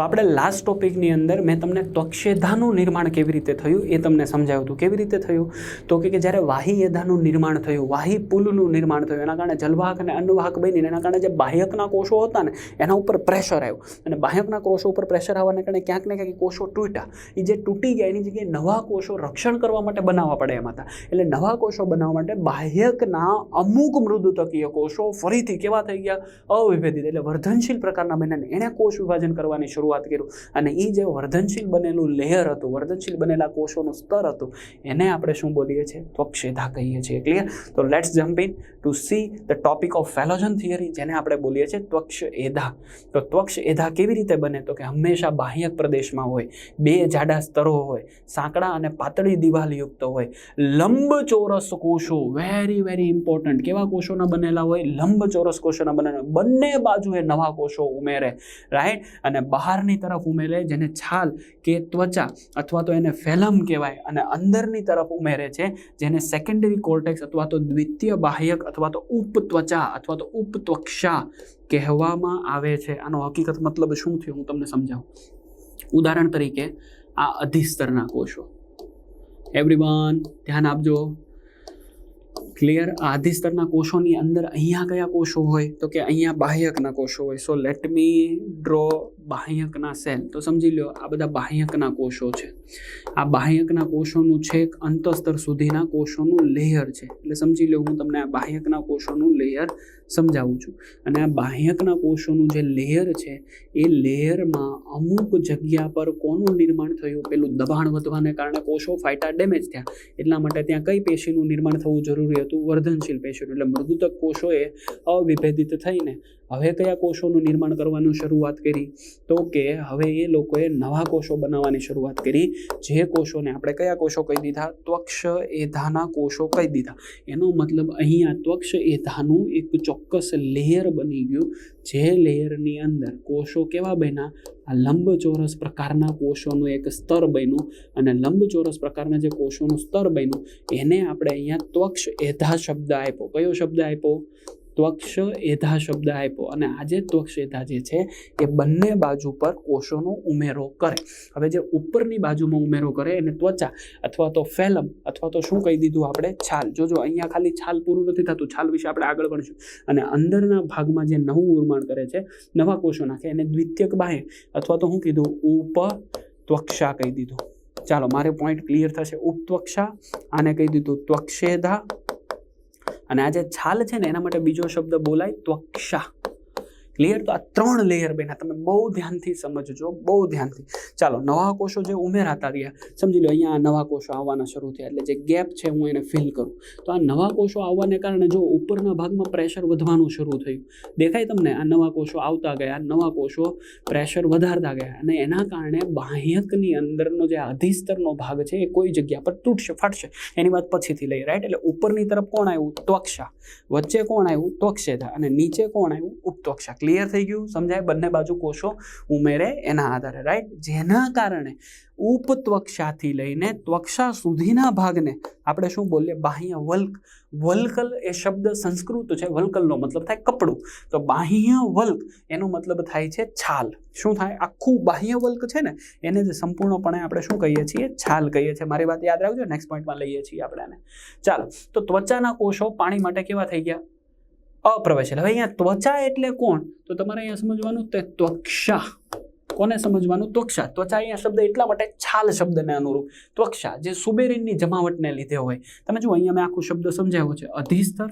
તો આપણે લાસ્ટ ટોપિકની અંદર મેં તમને ત્વક્ષેધાનું નિર્માણ કેવી રીતે થયું એ તમને સમજાવ્યું હતું. કેવી રીતે થયું? તો કે જ્યારે વાહી એધાનું નિર્માણ થયું વાહી પુલનું નિર્માણ થયું, એના કારણે જલવાહક અને અન્નવાહક બની એના કારણે જે બાહ્યકના કોષો હતા ને, એના ઉપર પ્રેશર આવ્યું. અને બાહ્યકના કોષો ઉપર પ્રેશર આવવાને કારણે ક્યાંક ને ક્યાંક કોષો તૂટ્યા. એ જે તૂટી ગયા, એની જગ્યાએ નવા કોષો રક્ષણ કરવા માટે બનાવવા પડે એમ હતા. એટલે નવા કોષો બનાવવા માટે બાહ્યકના અમુક મૃદુતકીય કોષો ફરીથી કેવા થઈ ગયા? અવિભેદિત. એટલે વર્ધનશીલ પ્રકારના બન્યા એણે કોષ વિભાજન કરવાની શરૂઆત કર્યું. અને એ જે વર્ધનશીલ બનેલું લેયર હતું, વર્ધનશીલ બનેલા કોષોનું સ્તર હતું, એને આપણે શું બોલીએ છીએ? ત્વક્ષેધા કહીએ છીએ. ક્લિયર તો let's jump into see the topic of phellogen theory જેને આપણે બોલીએ છીએ ત્વક્ષ એધા તો ત્વક્ષ એધા કેવી રીતે બને? તો કે હંમેશા બાહ્યક પ્રદેશમાં હોય, બે જાડા સ્તરો હોય, સાંકડા અને પાતળી દિવાલયુક્ત હોય. લંબચોરસ કોષો વેરી વેરી ઇમ્પોર્ટન્ટ કેવા કોષોના બનેલા હોય? લંબચોરસ કોષોના બનેલા બંને બાજુએ નવા કોષો ઉમેરે રાઈટ અને બહારની તરફ ઉમેરે, જેને છાલ કે ત્વચા અથવા તો એને ફેલમ કહેવાય અને અંદરની તરફ ઉમેરે છે, જેને સેકન્ડરી કોર્ટેક્સ અથવા તો દ્વિતીય બાહ્યક અથવા તો ઉપત્વચા અથવા તો ઉપત્વક્ષા કહેવામાં આવે છે. આનો હકીકત મતલબ શું થયો હું તમને સમજાવું. ઉદાહરણ તરીકે આ અધિસ્તરના કોષો. એવરીવન ધ્યાન આપજો. ક્લિયર આ અધિસ્તરના કોષોની અંદર અહીંયા કયા કોષો હોય? તો કે અહીંયા બાહ્યકના કોષો હોય. સો લેટ મી ડ્રો બાહ્યકના સેલ. તો સમજી લો આ બધા બાહ્યકના કોષો છે. આ બાહ્યકના કોષોનું છેક અંતસ્તર સુધીના કોષોનું લેયર છે. એટલે સમજી લો હું તમને આ બાહ્યકના કોષોનું લેયર સમજાવું છું. અને આ બાહ્યકના કોષોનું જે લેયર છે, એ લેયરમાં અમુક જગ્યા પર કોનું નિર્માણ થયું? પેલું દબાણ વધવાને કારણે કોષો ફાઇટા ડેમેજ થયા. એટલા માટે ત્યાં કઈ પેશીનું નિર્માણ થવું જરૂરી હતું? વર્ધનશીલ પેશીનું એટલે મૃદુતક કોષોએ અવિભેદિત થઈને હવે કયા કોષોનું નિર્માણ કરવાનું શરૂઆત કરી? તો કે હવે એ લોકોએ નવા કોષો બનાવવાની શરૂઆત કરી. જે કોષોને આપણે કયા કોષો કહી દીધા? ત્વક્ષ એધાના કોષો કહી દીધા. એનો મતલબ અહીંયા ત્વક્ષ એધાનું એક ચોક્કસ લેયર બની ગયું. જે લેયરની અંદર કોષો કેવા બન્યા? આ લંબચોરસ પ્રકારના કોષોનું એક સ્તર બન્યું અને લંબચોરસ પ્રકારના જે કોષોનું સ્તર બન્યું, એને આપણે અહીંયા ત્વક્ષ એધા શબ્દ આપ્યો. કયો શબ્દ આપ્યો? ત્વક્ષ એધા શબ્દ આપ્યો અને આજે ત્વક્ષ એધા જે છે એ બંને બાજુ પર કોષોનો ઉમેરો કરે. હવે જે ઉપરની બાજુમાં ઉમેરો કરે એને ત્વચા અથવા તો ફેલમ અથવા તો શું કહી દીધું આપણે? છાલ. જોજો, અહીંયા ખાલી છાલ પૂરું નથી થતું. છાલ વિશે આપણે આગળ ભણીશું. અને અંદરના ભાગમાં જે નવું નિર્માણ કરે છે, નવા કોષો નાખે, એને દ્વિતીયક બાહ્ય અથવા તો હું કીધું ઉપ ત્વક્ષા કહી દીધું. ચાલો, મારે પોઈન્ટ ક્લિયર થશે. ઉપત્વક્ષા આને કહી દીધું. ત્વક્ષેધા અને આ જે છાલ છે ને એના માટે બીજો શબ્દ બોલાય ત્વક્ષા ક્લિયર તો આ ત્રણ લેયર બેના તમે બહુ ધ્યાનથી સમજજો, બહુ ધ્યાનથી. ચાલો, નવા કોષો જે ઉમેરાતા રહ્યા, સમજી લો અહીંયા નવા કોષો આવવાના શરૂ થયા, એટલે જે ગેપ છે હું એને ફિલ કરું. તો આ નવા કોષો આવવાને કારણે જો ઉપરના ભાગમાં પ્રેશર વધવાનું શરૂ થયું, દેખાય તમને? આ નવા કોષો આવતા ગયા, નવા કોષો પ્રેશર વધારતા ગયા, અને એના કારણે બાહ્યકની અંદરનો જે અધિસ્તરનો ભાગ છે એ કોઈ જગ્યા પર તૂટશે, ફાટશે. એની વાત પછીથી લઈ રાઈટ એટલે ઉપરની તરફ કોણ આવ્યું? ત્વક્ષા. વચ્ચે કોણ આવ્યું? ત્વક્ષેધા અને નીચે કોણ આવ્યું? ઉપત્વક્ષા ક્લિયર થઈ ગયું? સમજાય? બંને બાજુ કોષો ઉમેરે એના આધારે રાઈટ જેના કારણે ઉપત્વક્ષાથી લઈને ત્વક્ષા સુધીના ભાગને આપણે શું બોલીએ? બાહ્ય વલ્ક. વલ્કલ એ શબ્દ સંસ્કૃત છે. વલ્કલનો મતલબ થાય કપડું. તો બાહ્ય વલ્ક, એનો મતલબ થાય છે છાલ. શું થાય? આખું બાહ્ય વલ્ક છે ને, એને જે સંપૂર્ણપણે આપણે શું કહીએ છીએ? છાલ કહીએ છીએ. મારી વાત યાદ રાખજો. નેક્સ્ટ પોઈન્ટમાં લઈએ છીએ આપણે ચાલો. તો ત્વચાના કોષો પાણી માટે કેવા થઈ ગયા? અપ્રવેશીલ હવે અહીંયા ત્વચા એટલે કોણ? તો તમારે અહીંયા સમજવાનું તે ત્વક્ષા. કોને સમજવાનું? ત્વક્ષા. ત્વચા અહીંયા શબ્દ એટલા માટે છાલ શબ્દને અનુરૂપ. ત્વક્ષા, જે સુબેરીનની જમાવટને લીધે હોય. તમે જુઓ, અહીંયા મેં આખું શબ્દ સમજાવ્યો છે. અધિસ્તર,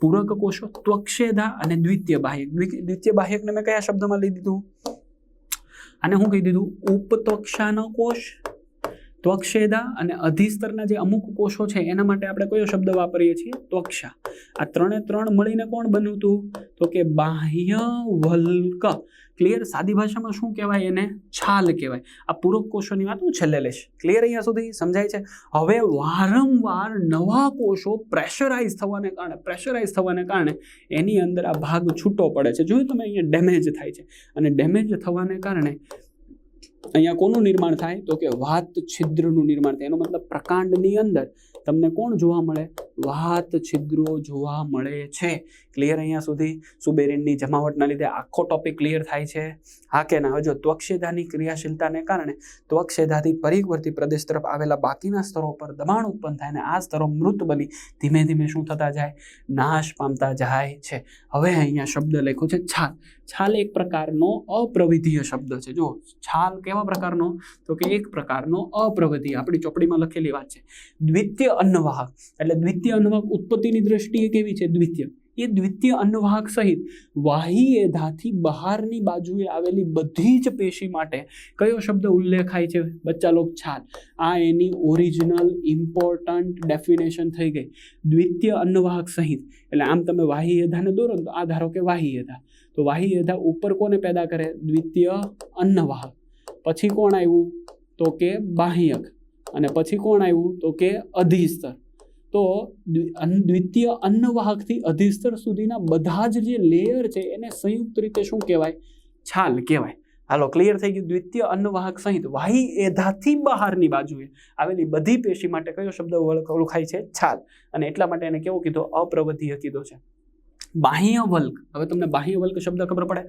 પૂરક કોષો, ત્વક્ષેધા અને દ્વિતીય બાહ્યક. દ્વિ- દ્વિતીય બાહ્યકને મેં કયા શબ્દમાં લઈ દીધું? આને શું કહી દીધું? ઉપત્વક્ષાનો કોષ ત્વક્ષેદા અને અધિસ્તરના જે અમુક કોષો છે, એના માટે આપણે કયો શબ્દ વાપરીએ છીએ? ત્વક્ષા આ ત્રણે ત્રણ મળીને કોણ બન્યું હતું તો કે બાહ્ય વલ્ક. ક્લિયર સાદી ભાષામાં શું કહેવાય એને? છાલ કહેવાય. આ પૂરક કોષોની વાત હું છેલ્લે લઈશ. ક્લિયર અહીંયા સુધી? સમજાય છે? હવે વારંવાર નવા કોષો પ્રેશરાઇઝ થવાને કારણે પ્રેશરાઇઝ થવાને કારણે એની અંદર આ ભાગ છૂટો પડે છે. જોયું તમે અહીંયા ડેમેજ થાય છે. અને ડેમેજ થવાને કારણે અહીંયા કોનું નિર્માણ થાય? તો કે વાત છિદ્રનું નિર્માણ થાય. એનો મતલબ પ્રકાંડની અંદર તમને કોણ જોવા મળે? વાત છિદ્રો જોવા મળે છે. ક્લિયર અહીંયા સુધી? સુબેરિનની જમાવટના લીધે આખો ટોપિક ક્લિયર થાય છે. હા કે ના? હવે જો ત્વક્ષેધાની ક્રિયાશીલતાને કારણે ત્વક્ષેધાથી પરિવર્તી પ્રદેશ તરફ આવેલા બાકીના સ્તરો પર દબાણ ઉત્પન્ન થાય અને આ સ્તરો મૃત બની, ધીમે ધીમે શું થતા જાય? નાશ પામતા જાય છે. હવે અહીંયા શબ્દ લખ્યો છે છાલ. છાલ એક પ્રકારનો અપ્રવિધીય શબ્દ છે. જો છાલ કેવા પ્રકારનો? તો કે એક પ્રકારનો અપ્રવિધીય આપણી ચોપડીમાં લખેલી વાત છે. દ્વિતીય અન્નવાહક. એટલે દ્વિતીય અન્નવાહક ઉત્પત્તિની દ્રષ્ટિએ કેવી છે? દ્વિતીય. એ દ્વિતીય અન્નવાહક સહિત વાહી એધાથી બહારની બાજુએ આવેલી બધી જ પેશી માટે કયો શબ્દ ઉલ્લેખાય છે? બચ્ચા લોક છાલ. આ એની ઓરિજિનલ ઇમ્પોર્ટન્ટ ડેફિનેશન થઈ ગઈ. દ્વિતીય અન્નવાહક સહિત. એટલે આમ તમે વાહી એધાને દોરો તો આ ધારો કે વાહી એધા તો વાહી એધા ઉપર કોને પેદા કરે? દ્વિતીય અન્નવાહક. પછી કોણ આવ્યું? તો કે બાહ્યક. અને પછી કોણ આવ્યું? તો કે અધિસ્તર. તો દ્વિતીય અન્નવાહકથી અધિસ્તર સુધીના બધા જ જે લેયર છે એને સંયુક્ત રીતે શું કહેવાય? છાલ કહેવાય. હાલો ક્લિયર થઈ ગયું? દ્વિતીય અન્નવાહક સહિત વાહી એધાથી બહારની બાજુએ આવેલી બધી પેશી માટે કયો શબ્દ ઓળખ- ઓળખાય છે? છાલ. અને એટલા માટે એને કેવો કીધો? અપ્રવધીય કીધો છે. બાહ્ય વલ્ક હવે તમને બાહ્ય વલ્ક શબ્દ ખબર પડે?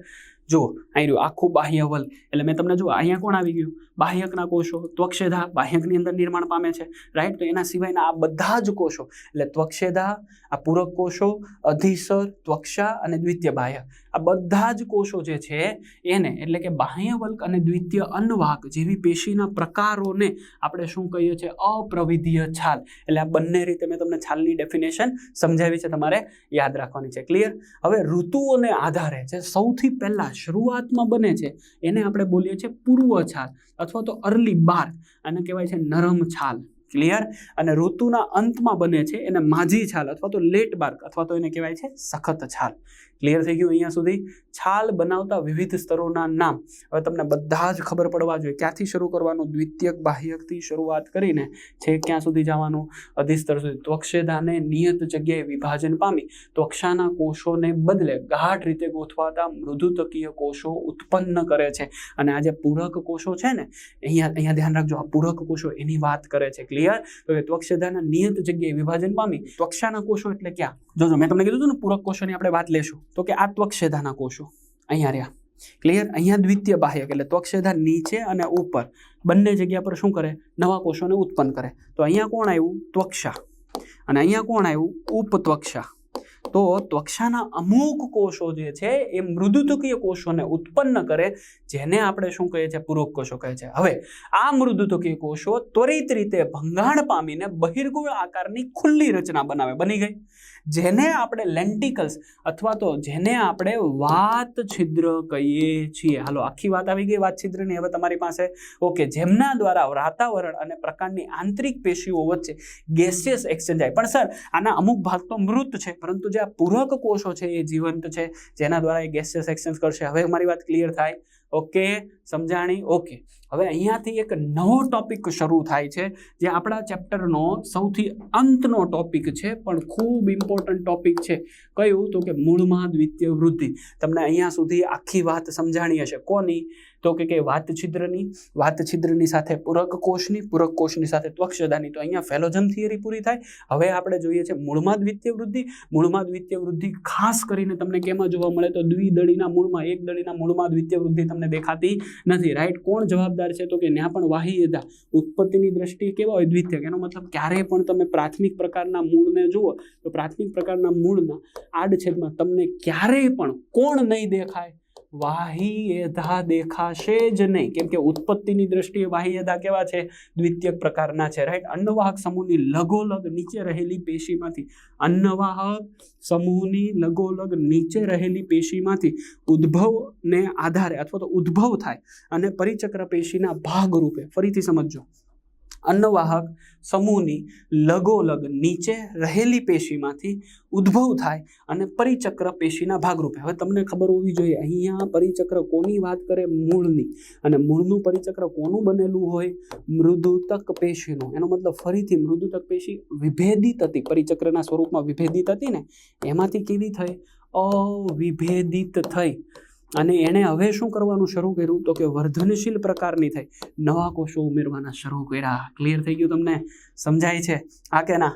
જો અહીં રહ્યું, આખું બાહ્ય વલ્ક એટલે મેં તમને જો અહીંયા કોણ આવી ગયું? બાહ્યકના કોષો ત્વક્ષેધા બાહ્યકની અંદર નિર્માણ પામે છે. રાઈટ તો એના સિવાયના આ બધા જ કોષો, એટલે ત્વક્ષેધા આ પૂરક કોષો, અધિસર, ત્વક્ષા અને દ્વિતીય બાહ્ય. આ બધા જ કોષો જે છે, એને એટલે કે બાહ્ય વલ્ક અને દ્વિતીય અન્નવાહક જેવી પેશીના પ્રકારોને આપણે શું કહીએ છીએ? અપ્રવિધીય છાલ. એટલે આ બંને રીતે મેં તમને છાલની ડેફિનેશન સમજાવી છે, તમારે યાદ રાખવાની છે. ક્લિયર હવે ઋતુઓને આધારે જે સૌથી પહેલાં શરૂઆતમાં બને છે, એને આપણે બોલીએ છીએ પૂર્વ છાલ અથવા તો અર્લી બાર, આને કહેવાય છે નરમ છાલ. ક્લિયર અને ઋતુના અંતમાં બને છે એને માજી છાલ અથવા તો લેટ બાર્ક અથવા તો એને કહેવાય છે સખત છાલ. ક્લિયર થઈ ગયું અહીંયા સુધી? છાલ બનાવતા વિવિધ સ્તરોના નામ. હવે તમને બધા જ ખબર પડવા જોઈએ ક્યાંથી શરૂ કરવાનું? દ્વિતીયક બાહ્યકથી શરૂઆત કરીને છે ક્યાં સુધી જવાનું? અધિસ્તર સુધી. ત્વક્ષેદાને નિયત જગ્યાએ વિભાજન પામી ત્વક્ષાના કોષોને બદલે ગાઢ રીતે ગોઠવાતા મૃદુતકીય કોષો ઉત્પન્ન કરે છે. અને આ જે પૂરક કોષો છે ને, અહીંયા અહીંયા ધ્યાન રાખજો, આ પૂરક કોષો એની વાત કરે છે. ક્લિયર તો કે ત્વક્ષેદાના નિયત જગ્યાએ વિભાજન પામી ત્વક્ષાના કોષો એટલે ક્યાં? જોજો મેં તમને કીધું હતું ને, પૂરક કોષોની આપણે વાત લેશું. તો કે આ ત્વક્ષેધાના કોષો. અહીંયા રહ્યા. ક્લિયર અહીંયા દ્વિતીય બાહ્યક એટલે ત્વક્ષેધા નીચે અને ઉપર. બંને જગ્યા પર શું કરે? નવા કોષોને ઉત્પન્ન કરે. તો અહીંયા કોણ આવ્યું? ત્વક્ષા અને અહીંયા કોણ આવ્યું? ઉપત્વક્ષા તો ત્વક્ષાના અમુક કોષો જે છે એ મૃદુતકીય કોષોને ઉત્પન્ન કરે, જેને આપણે શું કહીએ છીએ? પૂરક કોષો કહે છે. હવે, આ મૃદુતકીય કોષો ત્વરિત રીતે ભંગાણ પામીને બહિર્ગોળ આકારની ખુલ્લી રચના બનાવે. બની ગઈ. જેને આપણે લેન્ટિકલ્સ અથવા તો જેને આપણે વાત છિદ્ર કહીએ છીએ. હાલો, આખી વાત આવી ગઈ વાત છિદ્રની. હવે તમારી પાસે, ઓકે, જેમના દ્વારા વાતાવરણ અને પ્રકારની આંતરિક પેશીઓ વચ્ચે ગેસિયસ એક્સચેન્જ થાય. પણ સર, આના અમુક ભાગ તો મૃત છે, પરંતુ જે આ પૂરક કોષો છે એ જીવંત છે, જેના દ્વારા એ ગેસિયસ એક્સચેન્જ કરશે. હવે મારી વાત ક્લિયર થાય. ઓકે, સમજાણી? ઓકે. હવે અહીંયાથી એક નવો ટોપિક શરૂ થાય છે, જે આપણા ચેપ્ટરનો સૌથી અંતનો ટોપિક છે, પણ ખૂબ ઇમ્પોર્ટન્ટ ટોપિક છે. કયું? તો કે મૂળમાં દ્વિતીય વૃદ્ધિ. તમને અહીંયા સુધી આખી વાત સમજાણી હશે. કોની? તો કે કે વાતછિદ્રની. વાતછિદ્રની સાથે પૂરક કોષની પૂરક કોષની સાથે ત્વક્ષદાની તો અહીંયા ફેલોજન થિયરી પૂરી થાય. હવે આપણે જોઈએ છે મૂળમાં દ્વિતીય વૃદ્ધિ. મૂળમાં દ્વિતીય વૃદ્ધિ ખાસ કરીને તમને કેમાં જોવા મળે? તો દ્વિદળીના મૂળમાં, એક દળીના મૂળમાં દ્વિતીય વૃદ્ધિ તમને દેખાતી નથી. રાઈટ કોણ જવાબદાર છે તો કે ત્યાં પણ વાહી એધા ઉત્પત્તિની દ્રષ્ટિએ કેવા હોય? દ્વિતીય એનો મતલબ ક્યારેય પણ તમે પ્રાથમિક પ્રકારના મૂળને જુઓ, તો પ્રાથમિક પ્રકારના મૂળના આડછેદમાં તમને ક્યારેય પણ કોણ નહીં દેખાય. વાહી દેખાશે જ નહીં. કેમ કે ઉત્પત્તિની દ્રષ્ટિએ વાહિયધા કેવા છે? દ્વિતીય પ્રકારના છે રાઈટ અન્નવાહક સમૂહની લગોલગ નીચે રહેલી પેશીમાંથી. અન્નવાહક સમૂહની લગોલગ નીચે રહેલી પેશીમાંથી ઉદ્ભવને આધારે અથવા તો ઉદ્ભવ થાય અને પરિચક્ર પેશીના ભાગરૂપે. ફરીથી સમજજો. અન્નવાહક સમૂહની લગોલગ નીચે રહેલી પેશીમાંથી ઉદ્ભવ થાય અને પરિચક્ર પેશીના ભાગરૂપે. હવે તમને ખબર હોવી જોઈએ, અહીંયા પરિચક્ર કોની વાત કરે? મૂળની. અને મૂળનું પરિચક્ર કોનું બનેલું હોય? મૃદુતક પેશીનું. એનો મતલબ ફરીથી મૃદુતક પેશી વિભેદિત હતી. પરિચક્રના સ્વરૂપમાં વિભેદિત હતી ને? એમાંથી કેવી થઈ? અવિભેદિત થઈ. અને એણે હવે શું કરવાનું શરૂ કર્યું? તો કે વર્ધનશીલ પ્રકારની થઈ. નવા કોષો ઉમેરવાના શરૂ કર્યા. ક્લિયર થઈ ગયું તમને? સમજાય છે? આ કે ના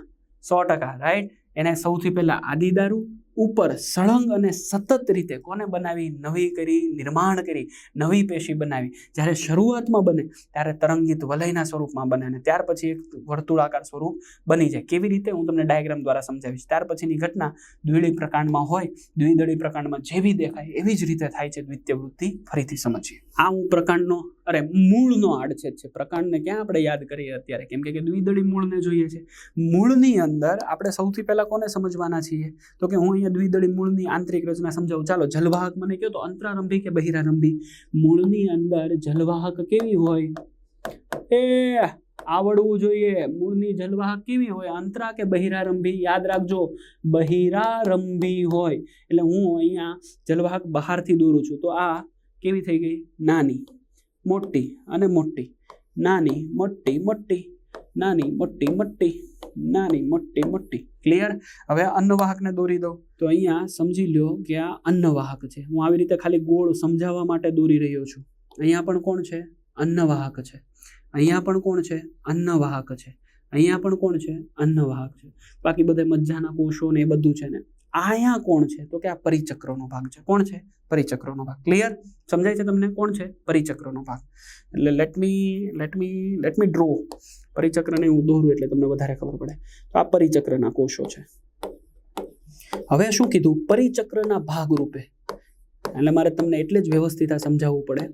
સો ટકા રાઈટ એને સૌથી પહેલા આદિદારૂ ઉપર સળંગ અને સતત રીતે કોને બનાવી? નવી કરી, નિર્માણ કરી, નવી પેશી બનાવી. જ્યારે શરૂઆતમાં બને, ત્યારે તરંગિત વલયના સ્વરૂપમાં બને અને ત્યાર પછી એક વર્તુળાકાર સ્વરૂપ બની જાય. કેવી રીતે? હું તમને ડાયાગ્રામ દ્વારા સમજાવીશ. ત્યાર પછીની ઘટના દ્વિળી પ્રકાંડમાં હોય, દ્વિદળી પ્રકાંડમાં જેવી દેખાય, એવી જ રીતે થાય છે દ્વિતીય વૃત્તિ ફરીથી સમજીએ. આ હું પ્રકાંડનો અરે, મૂળનો આડછેદ છે. પ્રકાંડને ક્યાં આપણે યાદ કરીએ અત્યારે? કેમ કે દ્વિદળી મૂળને જોઈએ છે. મૂળની અંદર આપણે સૌથી પહેલાં કોને સમજવાના છીએ? તો કે હું અહીંયા દ્વિદળી મૂળની આંતરિક રચના સમજાવું. ચાલો, જલવાહક મને કહો તો અંતરારંભી કે બહિરારંભી? મૂળની અંદર જલવાહક કેવી હોય? એ, આવડવું જોઈએ. મૂળની જલવાહક કેવી હોય? અંતરા કે બહિરારંભી? યાદ રાખજો, બહિરારંભી હોય. એટલે હું અહીંયા જલવાહક બહારથી દોરું છું. તો આ કેવી થઈ ગઈ? નાની. મોટી અને મોટી. નાની, મોટી મોટી. નાની, મોટી મોટી. નાની, મોટી મોટી. ક્લિયર હવે અન્નવાહકને દોરી દઉં. તો અહીંયા સમજી લ્યો કે આ અન્નવાહક છે. હું આવી રીતે ખાલી ગોળ સમજાવવા માટે દોરી રહ્યો છું. અહીંયા પણ કોણ છે? અન્નવાહક છે. અહીંયા પણ કોણ છે? અન્નવાહક છે. અહીંયા પણ કોણ છે? અન્નવાહક છે. બાકી બધા મજ્જાના કોષો ને એ બધું છે ને. અહીંયા કોણ છે? તો કે આ પરિચક્રનો ભાગ છે. કોણ છે? પરિચક્રનો ભાગ. ક્લિયર સમજાય છે તમને? કોણ છે? પરિચક્રનો ભાગ. એટલે let me let me let me draw પરિચક્રને હું દોરું એટલે તમને વધારે ખબર પડે. તો આ પરિચક્રના કોષો છે. હવે શું કીધું? પરિચક્રના ભાગ રૂપે એટલે મારે તમને એટલે જ વ્યવસ્થિત સમજાવવું પડે.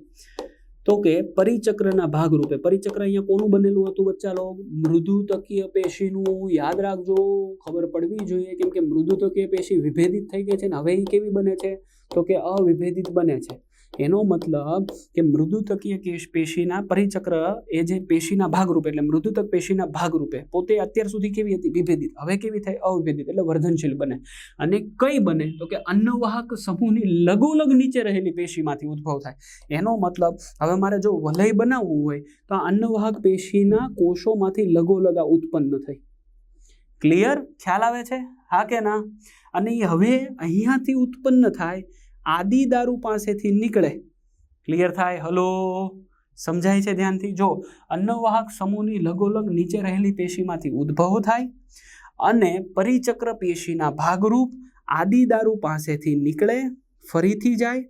તો કે પરિચક્રના ભાગરૂપે. પરિચક્ર અહીંયા કોનું બનેલું હતું બચ્ચા લોગ? મૃદુ તકીય પેશીનું યાદ રાખજો. ખબર પડવી જોઈએ કેમ કે મૃદુ તકીય પેશી વિભેદિત થઈ ગઈ છે ને હવે એ કેવી બને છે? તો કે અવિભેદિત બને છે. એનો મતલબ કે મૃદુતકીય કેશ પેશીના પરિચક્ર એ જે પેશીના ભાગરૂપે એટલે મૃદુતક પેશીના ભાગરૂપે પોતે અત્યાર સુધી કેવી હતી? વિભેદિત. હવે કેવી થાય અવિભેદિત. એટલે વર્ધનશીલ બને. અને કઈ બને? તો કે અન્નવાહક સમૂહની લગોલગ નીચે રહેલી પેશીમાંથી ઉદ્ભવ થાય. એનો મતલબ હવે મારે જો વલય બનાવવું હોય, તો આ અન્નવાહક પેશીના કોષોમાંથી લગોલગ આ ઉત્પન્ન થઈ. ક્લિયર ખ્યાલ આવે છે? હા કે ના? અને એ હવે અહીંયાથી ઉત્પન્ન થાય આદિ દારૂ પાસેથી નીકળે. ક્લિયર થાય? હલો સમજાય છે ધ્યાનથી? જો, અન્નવાહક સમૂહની લગોલગ નીચે રહેલી પેશીમાંથી ઉદ્ભવ થાય અને પરિચક્ર પેશીના ભાગરૂપ આદિ દારૂ પાસેથી નીકળે, ફરીથી જાય,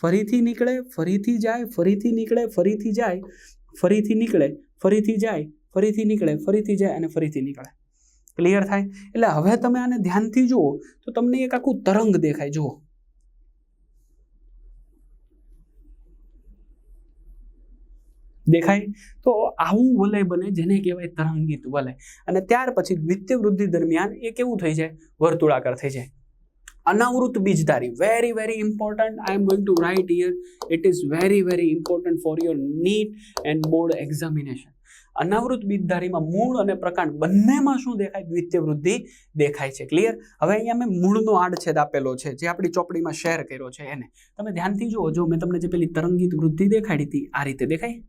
ફરીથી નીકળે, ફરીથી જાય, ફરીથી નીકળે, ફરીથી જાય, ફરીથી નીકળે, ફરીથી જાય, ફરીથી નીકળે, ફરીથી જાય અને ફરીથી નીકળે. ક્લિયર થાય? એટલે હવે તમે આને ધ્યાનથી જુઓ તો તમને એક આખું તરંગ દેખાય. જુઓ. દેખાય? તો આવું વલય બને જેને કહેવાય તરંગિત વલય. અને ત્યાર પછી દ્વિતીય વૃદ્ધિ દરમિયાન એ કેવું થઈ જાય? વર્તુળાકાર થઈ જાય. અનાવૃત બીજધારી. Very very important I am going to write here it is very very important for your NEET and board examination અનાવૃત બીજધારીમાં મૂળ અને પ્રકાંડ બંનેમાં શું દેખાય? દ્વિતીય વૃદ્ધિ દેખાય છે. ક્લિયર હવે અહીંયા મેં મૂળનો આડછેદ આપેલો છે, જે આપણી ચોપડીમાં શેર કર્યો છે એને. તમે ધ્યાનથી જુઓ. જો મેં તમને જે પેલી તરંગિત વૃદ્ધિ દેખાડી હતી, આ રીતે દેખાય?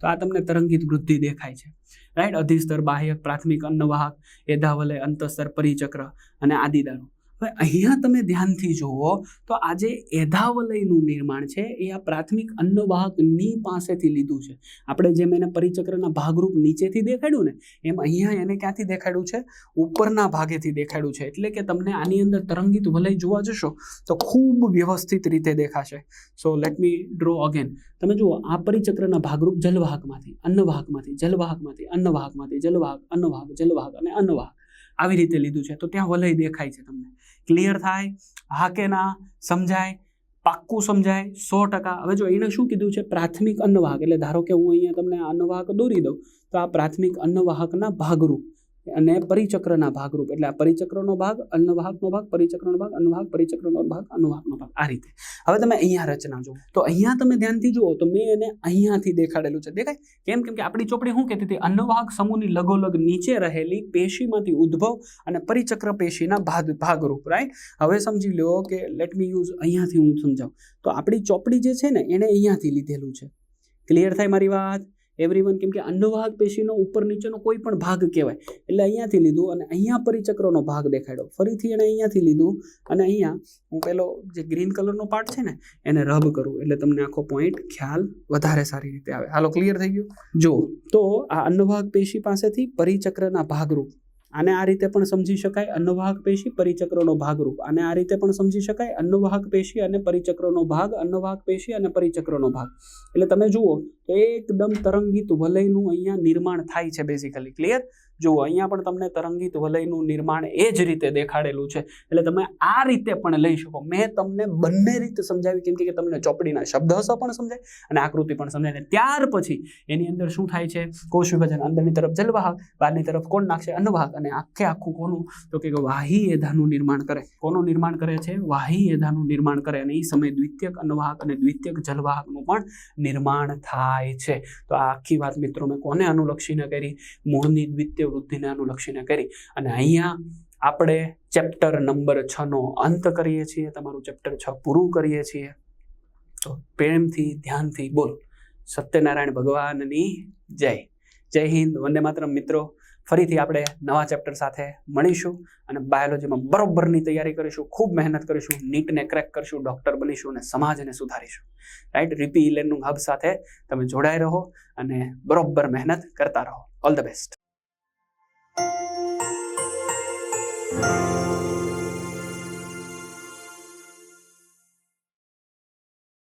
તો આ તમને તરંગિત વૃદ્ધિ દેખાય છે. રાઈટ અધિસ્તર બાહ્યક પ્રાથમિક, અન્નવાહક, એધાવલય, અંતસ્તર, પરિચક્ર અને આદિદારો. હવે અહીંયા તમે ધ્યાનથી જુઓ તો આ જે એધાવલયનું નિર્માણ છે, એ આ પ્રાથમિક અન્નવાહકની પાસેથી લીધું છે. આપણે જેમ એને પરિચક્રના ભાગરૂપ નીચેથી દેખાડ્યું ને, એમ અહીંયા એને ક્યાંથી દેખાડ્યું છે? ઉપરના ભાગેથી દેખાડ્યું છે. એટલે કે તમને આની અંદર તરંગિત વલય જોવા જશો, તો ખૂબ વ્યવસ્થિત રીતે દેખાશે. So let me draw again તમે જુઓ, આ પરિચક્રના ભાગરૂપ જલવાહકમાંથી, અન્નવાહકમાંથી જલવાહકમાંથી, અન્નવાહકમાંથી, જલવાહક, અન્નવાહક, જલવાહક અને અન્નવાહક આવી રીતે લીધું છે. તો ત્યાં વલય દેખાય છે તમને. ક્લિયર થાય, હા કે ના, સમજાય, પાક્કું સમજાય, સો ટકા. હવે જો એને શું કીધું છે? પ્રાથમિક અન્નવાહક. એટલે ધારો કે હું અહીંયા તમને અન્નવાહક દોરી દઉં, તો આ પ્રાથમિક અન્નવાહકના ભાગરૂપ અને પરિચક્રના ભાગરૂપ, એટલે આ પરિચક્રનો ભાગ, અન્નવાહકનો ભાગ, પરિચક્રનો ભાગ, અન્નવાહક, પરિચક્રનો ભાગ, અન્નવાહકનો ભાગ. આ રીતે. હવે તમે અહીંયા રચના જુઓ. તો અહીંયા તમે ધ્યાનથી જુઓ, તો મેં એને અહીંયાથી દેખાડેલું છે. દેખાય? કેમ? કેમ કે આપણી ચોપડી શું કહેતી હતી? અન્નવાહક સમૂહની લગોલગ નીચે રહેલી પેશીમાંથી ઉદ્ભવ અને પરિચક્ર પેશીના ભાગ, ભાગરૂપ રાઈટ હવે સમજી લો કે લેટ મી યુઝ અહીંયાથી હું સમજાવું. તો આપણી ચોપડી જે છે ને એણે અહીંયાથી લીધેલું છે. ક્લિયર થાય મારી વાત? એવરીવન કેમ કે અન્નવાહક પેશીનો ઉપર નીચેનો કોઈ પણ ભાગ કહેવાય. એટલે અહીંયાથી લીધું અને અહીંયા પરિચક્રનો ભાગ દેખાડ્યો. ફરીથી એણે અહીંયાથી લીધું અને અહીંયા હું પેલો જે ગ્રીન કલરનો પાર્ટ છે ને, એને રબ કરું. એટલે તમને આખો પોઈન્ટ ખ્યાલ વધારે સારી રીતે આવે. હાલો ક્લિયર થઈ ગયું? જો તો આ અન્નવાહક પેશી પાસેથી પરિચક્રના ભાગરૂપ આને આ રીતે પણ સમજી શકાય અન્નવાહક પેશી પરિચક્રનો ભાગરૂપ. આને આ રીતે પણ સમજી શકાય અન્નવાહક પેશી અને પરિચક્રનો ભાગ અન્નવાહક પેશી અને પરિચક્રનો ભાગ. એટલે તમે જુઓ એકદમ તરંગિત વલયનું અહીંયા નિર્માણ થાય છે બેઝિકલી ક્લિયર જુઓ અહીંયા પણ તમને તરંગિત વલયનું નિર્માણ એ જ રીતે દેખાડેલું છે, એટલે તમે આ રીતે પણ લઈ શકો. મેં તમને બંને રીતે સમજાવી, કેમ કે તમને ચોપડીના શબ્દ હશે પણ સમજાય અને આકૃતિ પણ સમજાય. ત્યાર પછી એની અંદર શું થાય છે? કોષ વિભાજન અંદરની તરફ જલવાહક, બહારની તરફ કોણ નાખશે? અન્નવાહક અને આખે આખું કોનું? તો કે વાહી એધાનું નિર્માણ કરે. કોનું નિર્માણ કરે છે? વાહી એધાનું નિર્માણ કરે. અને એ સમયે દ્વિતીયક અન્નવાહક અને દ્વિતીયક જલવાહકનું પણ નિર્માણ થાય છે. તો આ આખી વાત મિત્રો મેં કોને અનુલક્ષીને કરી? મૂળની દ્વિતીય વૃદ્ધિને અનુલક્ષીને કરી. અને અહીંયા આપણે ચેપ્ટર નંબર છ નો અંત કરીએ છીએ. તમારું ચેપ્ટર છ પૂરું કરીએ છીએ. તો પ્રેમથી, ધ્યાનથી બોલો. સત્યનારાયણ ભગવાનની જય. જય હિન્દ, વંદે માત્ર મિત્રો. ફરીથી આપણે નવા ચેપ્ટર સાથે મળીશું અને બાયોલોજીમાં બરોબરની તૈયારી કરીશું, ખૂબ મહેનત કરીશું, નીટને ક્રેક કરીશું, ડૉક્ટર બનીશું અને સમાજને સુધારીશું. રાઈટ? રીપી લર્નિંગ હબ સાથે તમે જોડાઈ રહો અને બરોબર મહેનત કરતા રહો. All the best.